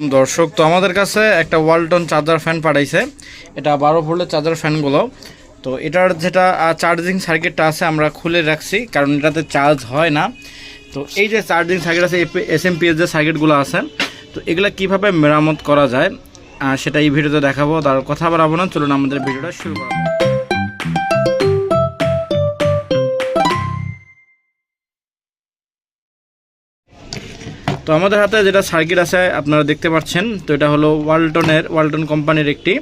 দর্শক, তো আমাদের কাছে একটা ওয়ালটন চার্জার ফ্যান পাঠাইছে। এটা বারো ভোল্টের চার্জার ফ্যানগুলো তো এটার যেটা চার্জিং সার্কিটটা আছে, আমরা খুলে রাখছি, কারণ এটাতে চার্জ হয় না। তো এই যে চার্জিং সার্কিট আছে এস এম পি এর যে সার্কিটগুলো আছে, তো এগুলো কীভাবে মেরামত করা যায় সেটা এই ভিডিওতে দেখাবো। তার কথা বাড়াবো না, চলুন আমাদের ভিডিওটা শুরু করা তো আমাদের হাতে যেটা সার্কিট আছে, আপনারা দেখতে পাচ্ছেন, তো এটা হলো ওয়ালটনের, ওয়ালটন কোম্পানির একটি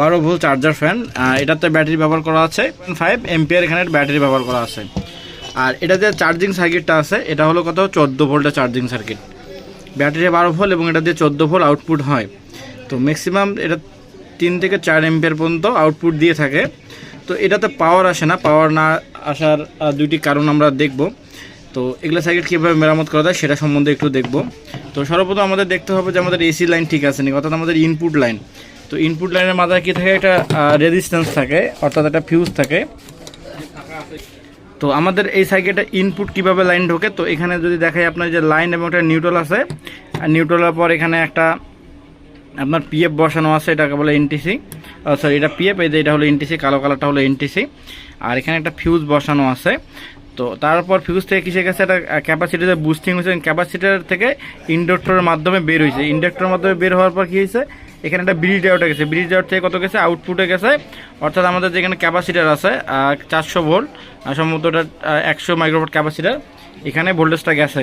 বারো ভোল চার্জার ফ্যান। এটাতে ব্যাটারি ব্যবহার করা আছে ফাইভ এমপিয়ার এখানে ব্যাটারি ব্যবহার করা আছে। আর এটা যে চার্জিং সার্কিটটা আছে, এটা হলো কত? চোদ্দ ভোল্টের চার্জিং সার্কিট ব্যাটারি বারো ভোল্ট এবং এটা দিয়ে চোদ্দ ভোল্ট আউটপুট হয়। তো ম্যাক্সিমাম এটা তিন থেকে চার এমপিয়ার পর্যন্ত আউটপুট দিয়ে থাকে। তো এটাতে পাওয়ার আসে না পাওয়ার না আসার দুইটি কারণ আমরা দেখব। তো এগুলো সার্কিট কীভাবে মেরামত করা যায় সেটা সম্বন্ধে একটু দেখব। তো সর্বপ্রথম আমাদের দেখতে হবে যে আমাদের এসি লাইন ঠিক আছে নাকি? অর্থাৎ আমাদের ইনপুট লাইন তো ইনপুট লাইনের মাথায় কী থাকে? একটা রেজিস্ট্যান্স থাকে, অর্থাৎ একটা ফিউজ থাকে। তো আমাদের এই সাইকেলটা ইনপুট কীভাবে লাইন ঢোকে? তো এখানে যদি দেখাই আপনার যে লাইন এবং একটা নিউট্রাল আছে, আর নিউট্রালের পর এখানে একটা আপনার পিএফ বসানো আছে, এটাকে বলে এনটিসি সরি এটা পিএফ এই যে এটা হলো এনটিসি কালো কালারটা হলো এনটিসি আর এখানে একটা ফিউজ বসানো আছে। তো তারপর ফিউজ থেকে কিসে গেছে একটা ক্যাপাসিটিতে বুস্টিং হয়েছে ক্যাপাসিটার থেকে ইন্ডাক্টরের মাধ্যমে বের হয়েছে। ইন্ডাক্টরের মাধ্যমে বের হওয়ার পর কী হয়েছে? এখানে একটা ব্রিজ আউটে গেছে। ব্রিজ আউট থেকে কত গেছে? আউটপুটে গেছে। অর্থাৎ আমাদের যেখানে ক্যাপাসিটার আছে চারশো ভোল্ট সম্ভবত ওটা একশো মাইক্রোভোল্ট ক্যাপাসিটার এখানে ভোল্টেজটা গেছে।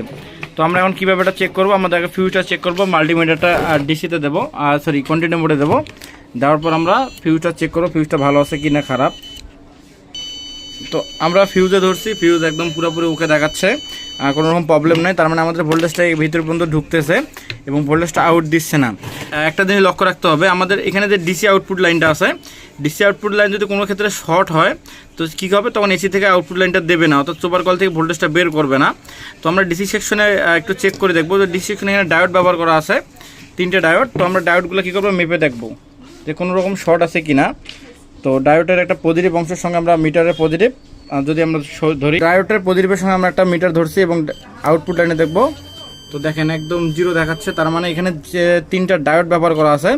তো আমরা এখন কীভাবে এটা চেক করব? আমাদের আগে ফিউজটা চেক করব মাল্টিমিটারটা ডিসিতে দেবো আর সরি কন্টিনিউ মোডে দেবো। দেওয়ার পর আমরা ফিউজটা চেক করব ফিউজটা ভালো আছে কি না খারাপ। তো আমরা ফিউজে ধরছি ফিউজ একদম পুরোপুরি ওকে দেখাচ্ছে। কোনো রকম প্রবলেম নাই, তার মানে আমাদের ভোল্টেজটা ভিতর পর্যন্ত ঢুকতেছে এবং ভোল্টেজটা আউট দিচ্ছে না। একটা জিনিস লক্ষ্য রাখতে হবে, আমাদের এখানে যে ডিসি আউটপুট লাইনটা আছে ডিসি আউটপুট লাইন যদি কোনো ক্ষেত্রে শর্ট হয়, তো কী হবে? তখন এসি থেকে আউটপুট লাইনটা দেবে না, অর্থাৎ সুপার কল থেকে ভোল্টেজটা বের করবে না। তো আমরা ডিসি সেকশনে একটু চেক করে দেখব যে ডিসি সেকশনে এখানে ডায়োড ব্যবহার করা আছে, তিনটে ডায়োড তো আমরা ডায়োডগুলো কী করব? মেপে দেখব যে কোনো রকম শর্ট আছে কি না তো ডায়োটের একটা পজিটিভ অংশের সঙ্গে আমরা মিটারের পজিটিভ যদি আমরা ধরি ডায়োটের পজিটিভের সঙ্গে আমরা একটা মিটার ধরছি এবং আউটপুট লাইনে দেখব। তো দেখেন একদম জিরো দেখাচ্ছে, তার মানে এখানে যে তিনটা ডায়োড ব্যবহার করা আছে,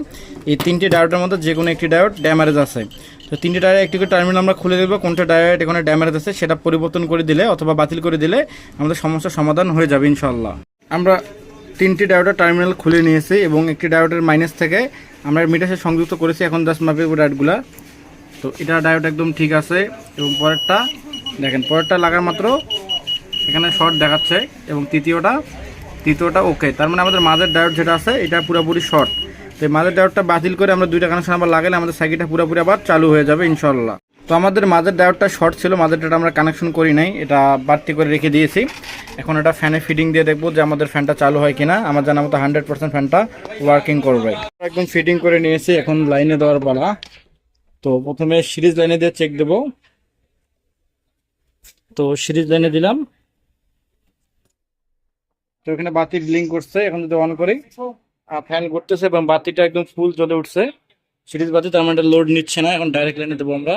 এই তিনটি ডায়োটের মধ্যে যে কোনো একটি ডায়োড ড্যামারেজ আছে। তো তিনটি ডায়োড, একটি করে টার্মিনাল আমরা খুলে দেবো কোনটা ডায়োড এখানে ড্যামারেজ আছে সেটা পরিবর্তন করে দিলে অথবা বাতিল করে দিলে আমাদের সমস্যার সমাধান হয়ে যাবে ইনশাল্লাহ আমরা তিনটি ডায়োডের টার্মিনাল খুলে নিয়েছি এবং একটি ডায়োডের মাইনাস থেকে আমরা মিটার সংযুক্ত করেছি, এখন জাস্ট মাপে ডায়োডগুলা তো এটা ডায়োড একদম ঠিক আছে এবং পরেরটা দেখেন, পরেরটা লাগার মাত্র এখানে শর্ট দেখাচ্ছে এবং তৃতীয়টা তৃতীয়টা ওকে তার মানে আমাদের মাঝের ডায়োড যেটা আছে, এটা পুরোপুরি শর্ট। তো এই মাঝের ডায়োডটা বাতিল করে আমরা দুইটা কানেকশন আবার লাগালে আমাদের সাইকেলটা পুরোপুরি আবার চালু হয়ে যাবে ইনশাল্লাহ তো আমাদের মাঝের ডায়োডটা শর্ট ছিল, মাঝের ডায়োড আমরা কানেকশন করি নাই, এটা বাড়তি করে রেখে দিয়েছি। এখন এটা ফ্যানে ফিটিং দিয়ে দেখব যে আমাদের ফ্যানটা চালু হয় কিনা। আমার জানা মতো হান্ড্রেড পার্সেন্ট ফ্যানটা ওয়ার্কিং করবে। একদম ফিটিং করে নিয়েছি, এখন লাইনে দেওয়ার পালা। তো প্রথমে সিরিজ লাইনে দিয়ে চেক দেব। তো সিরিজ লাইনে দিলাম। তো এখানে বাতি ব্লিঙ্ক করছে, এখন যদি অন করি। ফ্যান ঘুরতেছে এবং বাতিটা একদম ফুল জ্বলে উঠছে। সিরিজ বাতি, তার মানে লোড নিচ্ছে না, এখন ডাইরেক্ট লাইনে দেবো আমরা।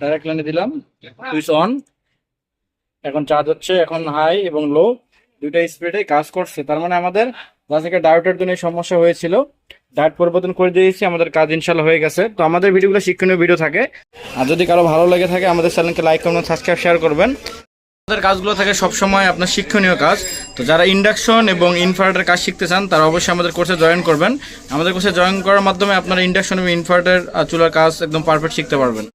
ডাইরেক্ট লাইনে দিলাম সুইচ অন এখন চার্জ হচ্ছে, এখন হাই এবং লো দুইটা স্পিডে কাজ করছে। তার মানে আমাদের বাসেকে ডায়োটের জন্য সমস্যা হয়েছিল। ডায়েট পরিবর্তন করে দিয়েছি, আমাদের কাজ ইনশাল্লাহ হয়ে গেছে। তো আমাদের ভিডিওগুলো শিক্ষণীয় ভিডিও থাকে। আর যদি কারও ভালো লেগে থাকে, আমাদের চ্যানেলকে লাইক করবেন সাবস্ক্রাইব শেয়ার করবেন। আমাদের কাজগুলো থাকে সবসময় আপনার শিক্ষণীয় কাজ। তো যারা ইন্ডাকশন এবং ইনভার্টার কাজ শিখতে চান, তারা অবশ্যই আমাদের কোর্সে জয়েন করবেন। আমাদের কোর্সে জয়েন করার মাধ্যমে আপনারা ইন্ডাকশন এবং ইনভার্টার চুলার কাজ একদম পারফেক্ট শিখতে পারবেন।